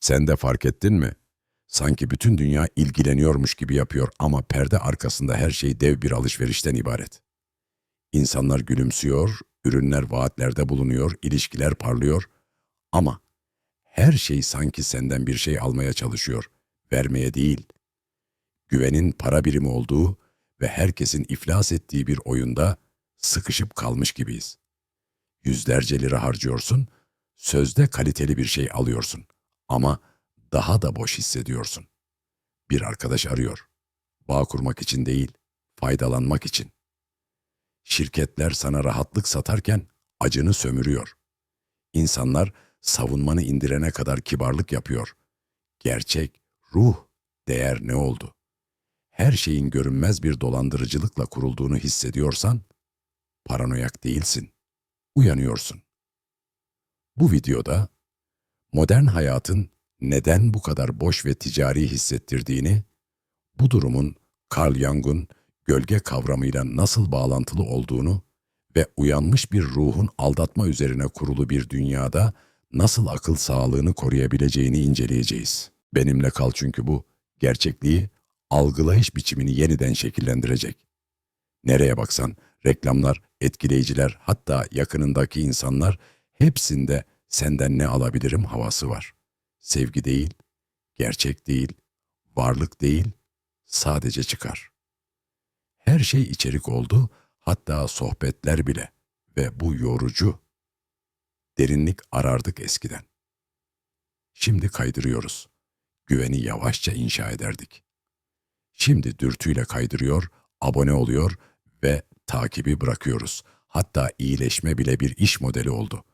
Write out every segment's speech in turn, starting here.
Sen de fark ettin mi? Sanki bütün dünya ilgileniyormuş gibi yapıyor ama perde arkasında her şey dev bir alışverişten ibaret. İnsanlar gülümsüyor, ürünler vaatlerde bulunuyor, ilişkiler parlıyor ama her şey sanki senden bir şey almaya çalışıyor, vermeye değil. Güvenin para birimi olduğu ve herkesin iflas ettiği bir oyunda sıkışıp kalmış gibiyiz. Yüzlerce lira harcıyorsun, sözde kaliteli bir şey alıyorsun ama daha da boş hissediyorsun. Bir arkadaş arıyor. Bağ kurmak için değil, faydalanmak için. Şirketler sana rahatlık satarken acını sömürüyor. İnsanlar savunmanı indirene kadar kibarlık yapıyor. Gerçek, ruh, değer ne oldu? Her şeyin görünmez bir dolandırıcılıkla kurulduğunu hissediyorsan, paranoyak değilsin, uyanıyorsun. Bu videoda modern hayatın neden bu kadar boş ve ticari hissettirdiğini, bu durumun Carl Jung'un gölge kavramıyla nasıl bağlantılı olduğunu ve uyanmış bir ruhun aldatma üzerine kurulu bir dünyada nasıl akıl sağlığını koruyabileceğini inceleyeceğiz. Benimle kal çünkü bu gerçekliği algılayış biçimini yeniden şekillendirecek. Nereye baksan reklamlar, etkileyiciler hatta yakınındaki insanlar hepsinde senden ne alabilirim havası var. Sevgi değil, gerçek değil, varlık değil, sadece çıkar. Her şey içerik oldu, hatta sohbetler bile ve bu yorucu. Derinlik arardık eskiden. Şimdi kaydırıyoruz. Güveni yavaşça inşa ederdik. Şimdi dürtüyle kaydırıyor, abone oluyor ve takibi bırakıyoruz. Hatta iyileşme bile bir iş modeli oldu.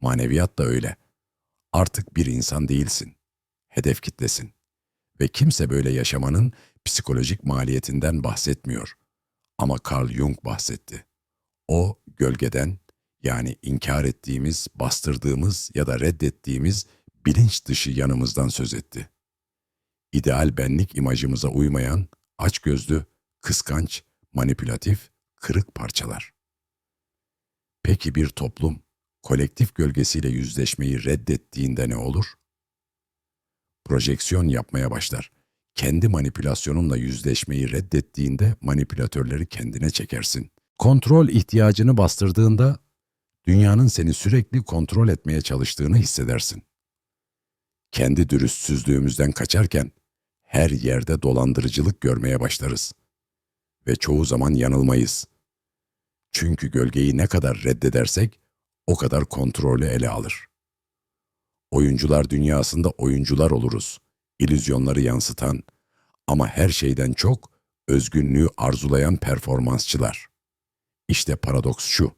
Maneviyat da öyle. Artık bir insan değilsin. Hedef kitlesin. Ve kimse böyle yaşamanın psikolojik maliyetinden bahsetmiyor. Ama Carl Jung bahsetti. O gölgeden yani inkar ettiğimiz, bastırdığımız ya da reddettiğimiz bilinç dışı yanımızdan söz etti. İdeal benlik imajımıza uymayan, açgözlü, kıskanç, manipülatif, kırık parçalar. Peki bir toplum kolektif gölgesiyle yüzleşmeyi reddettiğinde ne olur? Projeksiyon yapmaya başlar. Kendi manipülasyonunla yüzleşmeyi reddettiğinde manipülatörleri kendine çekersin. Kontrol ihtiyacını bastırdığında dünyanın seni sürekli kontrol etmeye çalıştığını hissedersin. Kendi dürüstsüzlüğümüzden kaçarken her yerde dolandırıcılık görmeye başlarız. Ve çoğu zaman yanılmayız. Çünkü gölgeyi ne kadar reddedersek o kadar kontrolü ele alır. Oyuncular dünyasında oyuncular oluruz. İllüzyonları yansıtan ama her şeyden çok özgünlüğü arzulayan performansçılar. İşte paradoks şu.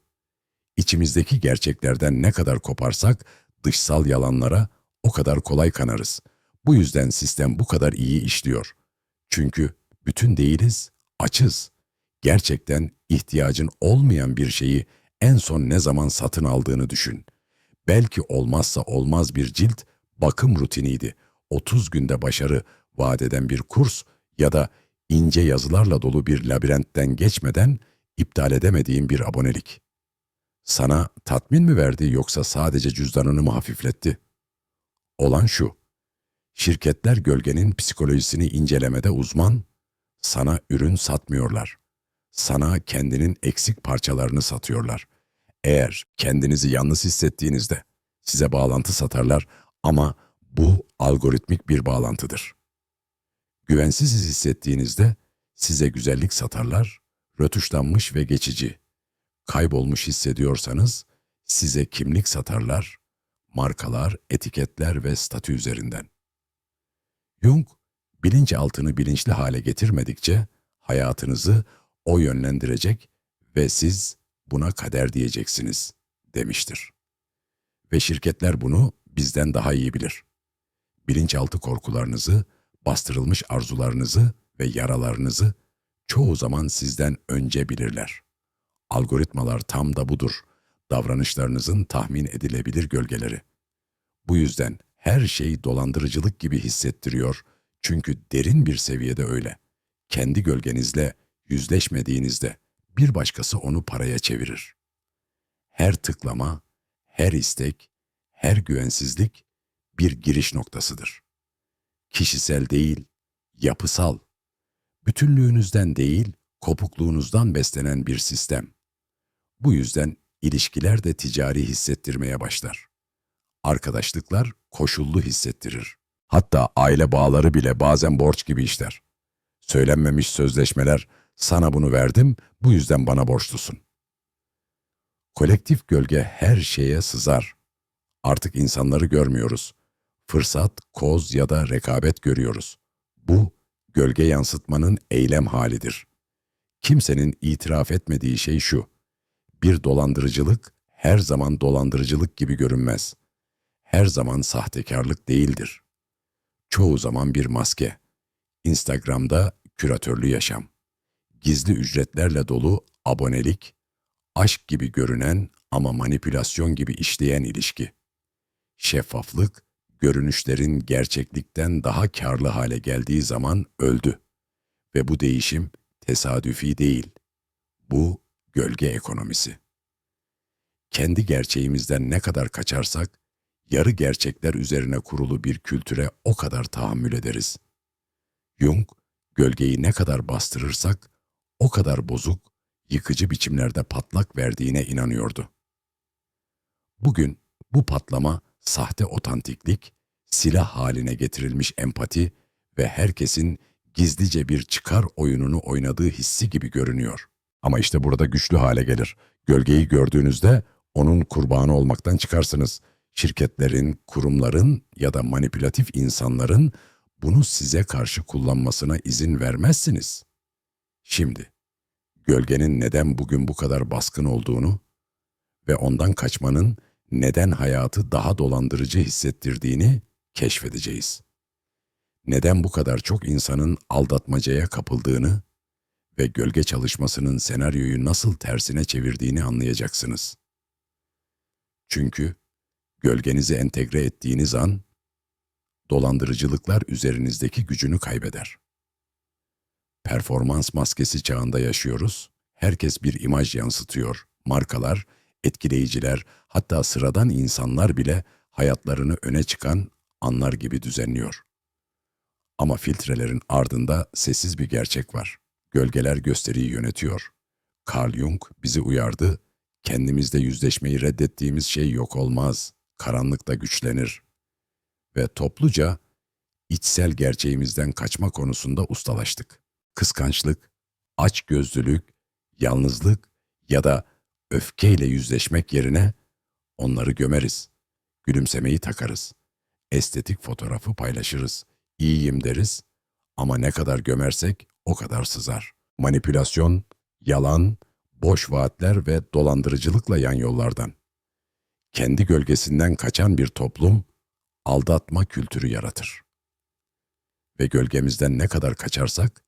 İçimizdeki gerçeklerden ne kadar koparsak dışsal yalanlara o kadar kolay kanarız. Bu yüzden sistem bu kadar iyi işliyor. Çünkü bütün değiliz, açız. Gerçekten ihtiyacın olmayan bir şeyi en son ne zaman satın aldığını düşün. Belki olmazsa olmaz bir cilt bakım rutiniydi. 30 günde başarı vaat eden bir kurs ya da ince yazılarla dolu bir labirentten geçmeden iptal edemediğin bir abonelik. Sana tatmin mi verdi yoksa sadece cüzdanını mı hafifletti? Olan şu, şirketler gölgenin psikolojisini incelemede uzman, sana ürün satmıyorlar. Sana kendinin eksik parçalarını satıyorlar. Eğer kendinizi yalnız hissettiğinizde size bağlantı satarlar ama bu algoritmik bir bağlantıdır. Güvensiz hissettiğinizde size güzellik satarlar, rötuşlanmış ve geçici. Kaybolmuş hissediyorsanız size kimlik satarlar, markalar, etiketler ve statü üzerinden. Jung, bilinçaltını bilinçli hale getirmedikçe hayatınızı o yönlendirecek ve siz buna kader diyeceksiniz demiştir. Ve şirketler bunu bizden daha iyi bilir. Bilinçaltı korkularınızı, bastırılmış arzularınızı ve yaralarınızı çoğu zaman sizden önce bilirler. Algoritmalar tam da budur. Davranışlarınızın tahmin edilebilir gölgeleri. Bu yüzden her şey dolandırıcılık gibi hissettiriyor. Çünkü derin bir seviyede öyle. Kendi gölgenizle yüzleşmediğinizde bir başkası onu paraya çevirir. Her tıklama, her istek, her güvensizlik bir giriş noktasıdır. Kişisel değil, yapısal. Bütünlüğünüzden değil, kopukluğunuzdan beslenen bir sistem. Bu yüzden ilişkiler de ticari hissettirmeye başlar. Arkadaşlıklar koşullu hissettirir. Hatta aile bağları bile bazen borç gibi işler. Söylenmemiş sözleşmeler, sana bunu verdim, bu yüzden bana borçlusun. Kolektif gölge her şeye sızar. Artık insanları görmüyoruz. Fırsat, koz ya da rekabet görüyoruz. Bu, gölge yansıtmanın eylem halidir. Kimsenin itiraf etmediği şey şu. Bir dolandırıcılık her zaman dolandırıcılık gibi görünmez. Her zaman sahtekarlık değildir. Çoğu zaman bir maske. Instagram'da küratörlü yaşam. Gizli ücretlerle dolu abonelik, aşk gibi görünen ama manipülasyon gibi işleyen ilişki. Şeffaflık, görünüşlerin gerçeklikten daha karlı hale geldiği zaman öldü. Ve bu değişim tesadüfi değil. Bu gölge ekonomisi. Kendi gerçeğimizden ne kadar kaçarsak, yarı gerçekler üzerine kurulu bir kültüre o kadar tahammül ederiz. Jung, gölgeyi ne kadar bastırırsak, o kadar bozuk, yıkıcı biçimlerde patlak verdiğine inanıyordu. Bugün bu patlama sahte otantiklik, silah haline getirilmiş empati ve herkesin gizlice bir çıkar oyununu oynadığı hissi gibi görünüyor. Ama işte burada güçlü hale gelir. Gölgeyi gördüğünüzde onun kurbanı olmaktan çıkarsınız. Şirketlerin, kurumların ya da manipülatif insanların bunu size karşı kullanmasına izin vermezsiniz. Şimdi, gölgenin neden bugün bu kadar baskın olduğunu ve ondan kaçmanın neden hayatı daha dolandırıcı hissettirdiğini keşfedeceğiz. Neden bu kadar çok insanın aldatmacaya kapıldığını ve gölge çalışmasının senaryoyu nasıl tersine çevirdiğini anlayacaksınız. Çünkü gölgenizi entegre ettiğiniz an, dolandırıcılıklar üzerinizdeki gücünü kaybeder. Performans maskesi çağında yaşıyoruz, herkes bir imaj yansıtıyor, markalar, etkileyiciler, hatta sıradan insanlar bile hayatlarını öne çıkan anlar gibi düzenliyor. Ama filtrelerin ardında sessiz bir gerçek var. Gölgeler gösteriyi yönetiyor. Carl Jung bizi uyardı, kendimizde yüzleşmeyi reddettiğimiz şey yok olmaz, karanlıkta güçlenir. Ve topluca içsel gerçeğimizden kaçma konusunda ustalaştık. Kıskançlık, açgözlülük, yalnızlık ya da öfkeyle yüzleşmek yerine onları gömeriz. Gülümsemeyi takarız. Estetik fotoğrafı paylaşırız. İyiyim deriz ama ne kadar gömersek o kadar sızar. Manipülasyon, yalan, boş vaatler ve dolandırıcılıkla yan yollardan. Kendi gölgesinden kaçan bir toplum aldatma kültürü yaratır. Ve gölgemizden ne kadar kaçarsak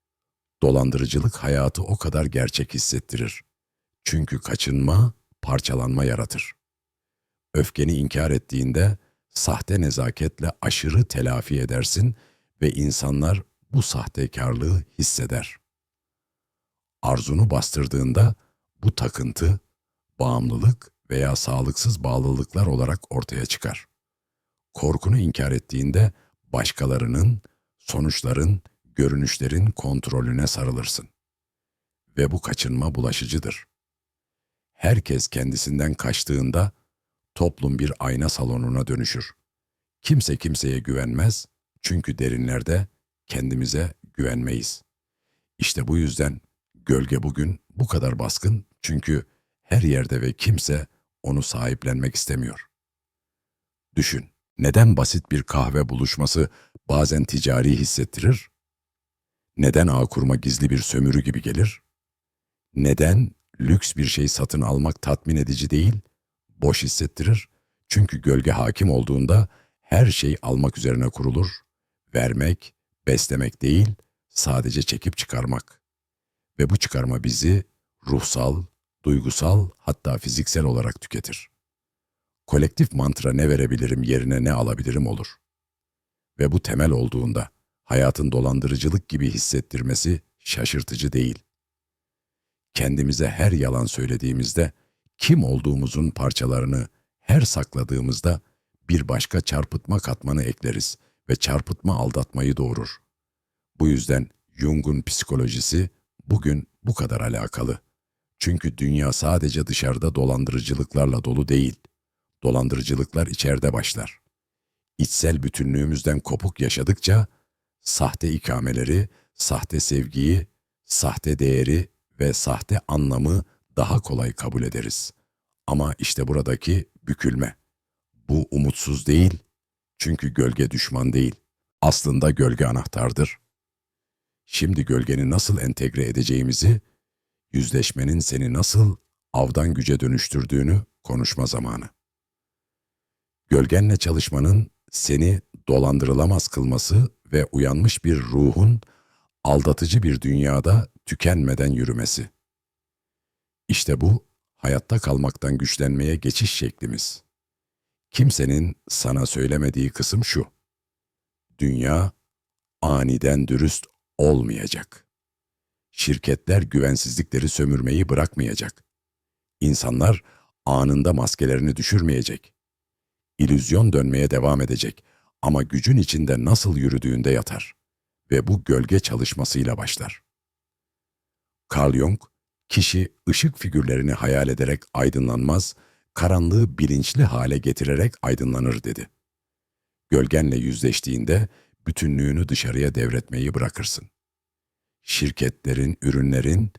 dolandırıcılık hayatı o kadar gerçek hissettirir. Çünkü kaçınma parçalanma yaratır. Öfkeni inkar ettiğinde sahte nezaketle aşırı telafi edersin ve insanlar bu sahtekarlığı hisseder. Arzunu bastırdığında bu takıntı, bağımlılık veya sağlıksız bağlılıklar olarak ortaya çıkar. Korkunu inkar ettiğinde başkalarının, sonuçların, görünüşlerin kontrolüne sarılırsın. Ve bu kaçınma bulaşıcıdır. Herkes kendisinden kaçtığında toplum bir ayna salonuna dönüşür. Kimse kimseye güvenmez çünkü derinlerde kendimize güvenmeyiz. İşte bu yüzden gölge bugün bu kadar baskın çünkü her yerde ve kimse onu sahiplenmek istemiyor. Düşün, neden basit bir kahve buluşması bazen ticari hissettirir? Neden ağ kurma gizli bir sömürü gibi gelir? Neden lüks bir şey satın almak tatmin edici değil, boş hissettirir? Çünkü gölge hakim olduğunda her şey almak üzerine kurulur, vermek, beslemek değil, sadece çekip çıkarmak. Ve bu çıkarma bizi ruhsal, duygusal hatta fiziksel olarak tüketir. Kolektif mantra ne verebilirim yerine ne alabilirim olur. Ve bu temel olduğunda hayatın dolandırıcılık gibi hissettirmesi şaşırtıcı değil. Kendimize her yalan söylediğimizde, kim olduğumuzun parçalarını her sakladığımızda bir başka çarpıtma katmanı ekleriz ve çarpıtma aldatmayı doğurur. Bu yüzden Jung'un psikolojisi bugün bu kadar alakalı. Çünkü dünya sadece dışarıda dolandırıcılıklarla dolu değil. Dolandırıcılıklar içeride başlar. İçsel bütünlüğümüzden kopuk yaşadıkça sahte ikameleri, sahte sevgiyi, sahte değeri ve sahte anlamı daha kolay kabul ederiz. Ama işte buradaki bükülme. Bu umutsuz değil. Çünkü gölge düşman değil. Aslında gölge anahtardır. Şimdi gölgeni nasıl entegre edeceğimizi, yüzleşmenin seni nasıl avdan güce dönüştürdüğünü konuşma zamanı. Gölgenle çalışmanın seni dolandırılamaz kılması ve uyanmış bir ruhun aldatıcı bir dünyada tükenmeden yürümesi. İşte bu hayatta kalmaktan güçlenmeye geçiş şeklimiz. Kimsenin sana söylemediği kısım şu. Dünya aniden dürüst olmayacak. Şirketler güvensizlikleri sömürmeyi bırakmayacak. İnsanlar anında maskelerini düşürmeyecek. İllüzyon dönmeye devam edecek ama gücün içinde nasıl yürüdüğünde yatar ve bu gölge çalışmasıyla başlar. Carl Jung, kişi ışık figürlerini hayal ederek aydınlanmaz, karanlığı bilinçli hale getirerek aydınlanır dedi. Gölgenle yüzleştiğinde bütünlüğünü dışarıya devretmeyi bırakırsın. Şirketlerin, ürünlerin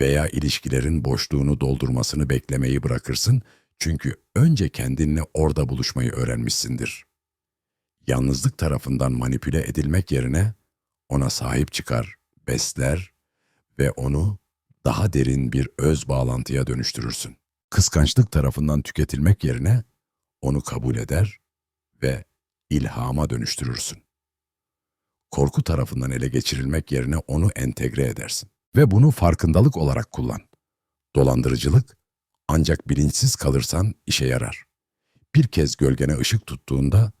veya ilişkilerin boşluğunu doldurmasını beklemeyi bırakırsın çünkü önce kendinle orada buluşmayı öğrenmişsindir. Yalnızlık tarafından manipüle edilmek yerine ona sahip çıkar, besler ve onu daha derin bir öz bağlantıya dönüştürürsün. Kıskançlık tarafından tüketilmek yerine onu kabul eder ve ilhama dönüştürürsün. Korku tarafından ele geçirilmek yerine onu entegre edersin. Ve bunu farkındalık olarak kullan. Dolandırıcılık ancak bilinçsiz kalırsan işe yarar. Bir kez gölgene ışık tuttuğunda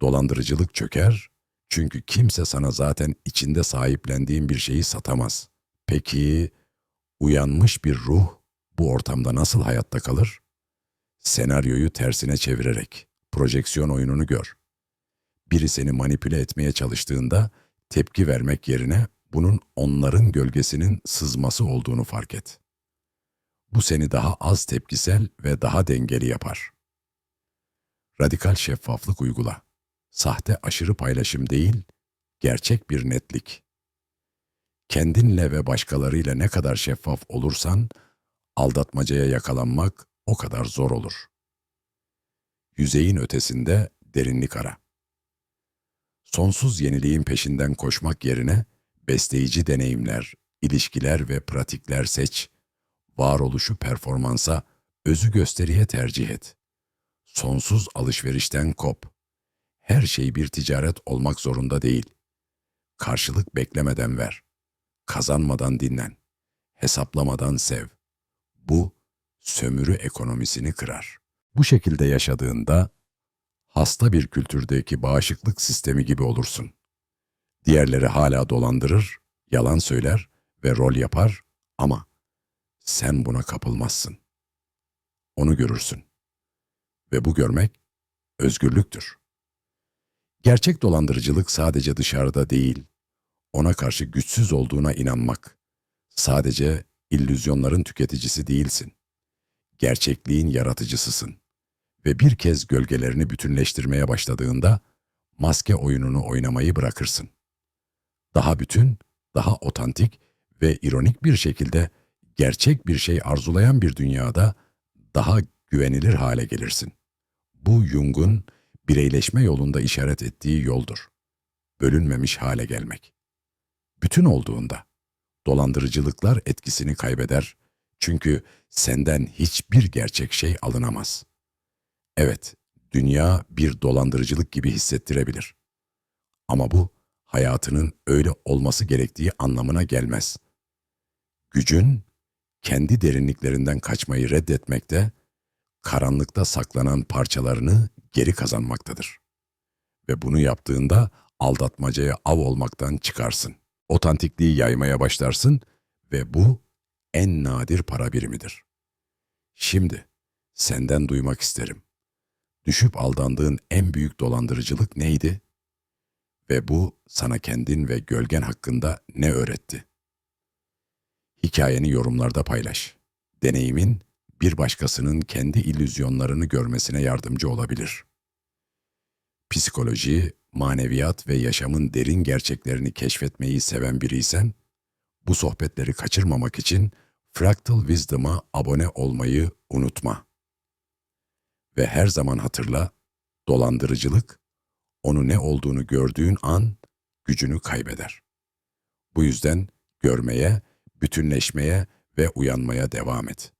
dolandırıcılık çöker çünkü kimse sana zaten içinde sahiplendiğin bir şeyi satamaz. Peki uyanmış bir ruh bu ortamda nasıl hayatta kalır? Senaryoyu tersine çevirerek projeksiyon oyununu gör. Biri seni manipüle etmeye çalıştığında tepki vermek yerine bunun onların gölgesinin sızması olduğunu fark et. Bu seni daha az tepkisel ve daha dengeli yapar. Radikal şeffaflık uygula. Sahte aşırı paylaşım değil, gerçek bir netlik. Kendinle ve başkalarıyla ne kadar şeffaf olursan, aldatmacaya yakalanmak o kadar zor olur. Yüzeyin ötesinde derinlik ara. Sonsuz yeniliğin peşinden koşmak yerine besleyici deneyimler, ilişkiler ve pratikler seç. Varoluşu performansa, özü gösteriye tercih et. Sonsuz alışverişten kop. Her şey bir ticaret olmak zorunda değil. Karşılık beklemeden ver. Kazanmadan dinlen. Hesaplamadan sev. Bu sömürü ekonomisini kırar. Bu şekilde yaşadığında hasta bir kültürdeki bağışıklık sistemi gibi olursun. Diğerleri hala dolandırır, yalan söyler ve rol yapar ama sen buna kapılmazsın. Onu görürsün. Ve bu görmek özgürlüktür. Gerçek dolandırıcılık sadece dışarıda değil, ona karşı güçsüz olduğuna inanmak. Sadece illüzyonların tüketicisi değilsin. Gerçekliğin yaratıcısısın. Ve bir kez gölgelerini bütünleştirmeye başladığında maske oyununu oynamayı bırakırsın. Daha bütün, daha otantik ve ironik bir şekilde gerçek bir şey arzulayan bir dünyada daha güvenilir hale gelirsin. Bu Jung'un bireyleşme yolunda işaret ettiği yoldur. Bölünmemiş hale gelmek. Bütün olduğunda dolandırıcılıklar etkisini kaybeder çünkü senden hiçbir gerçek şey alınamaz. Evet, dünya bir dolandırıcılık gibi hissettirebilir. Ama bu hayatının öyle olması gerektiği anlamına gelmez. Gücün kendi derinliklerinden kaçmayı reddetmekte, karanlıkta saklanan parçalarını geri kazanmaktadır. Ve bunu yaptığında aldatmacaya av olmaktan çıkarsın. Otantikliği yaymaya başlarsın ve bu en nadir para birimidir. Şimdi senden duymak isterim. Düşüp aldandığın en büyük dolandırıcılık neydi? Ve bu sana kendin ve gölgen hakkında ne öğretti? Hikayeni yorumlarda paylaş. Deneyimin bir başkasının kendi illüzyonlarını görmesine yardımcı olabilir. Psikoloji, maneviyat ve yaşamın derin gerçeklerini keşfetmeyi seven biriysen, bu sohbetleri kaçırmamak için Fractal Wisdom'a abone olmayı unutma. Ve her zaman hatırla, dolandırıcılık, onu ne olduğunu gördüğün an gücünü kaybeder. Bu yüzden görmeye, bütünleşmeye ve uyanmaya devam et.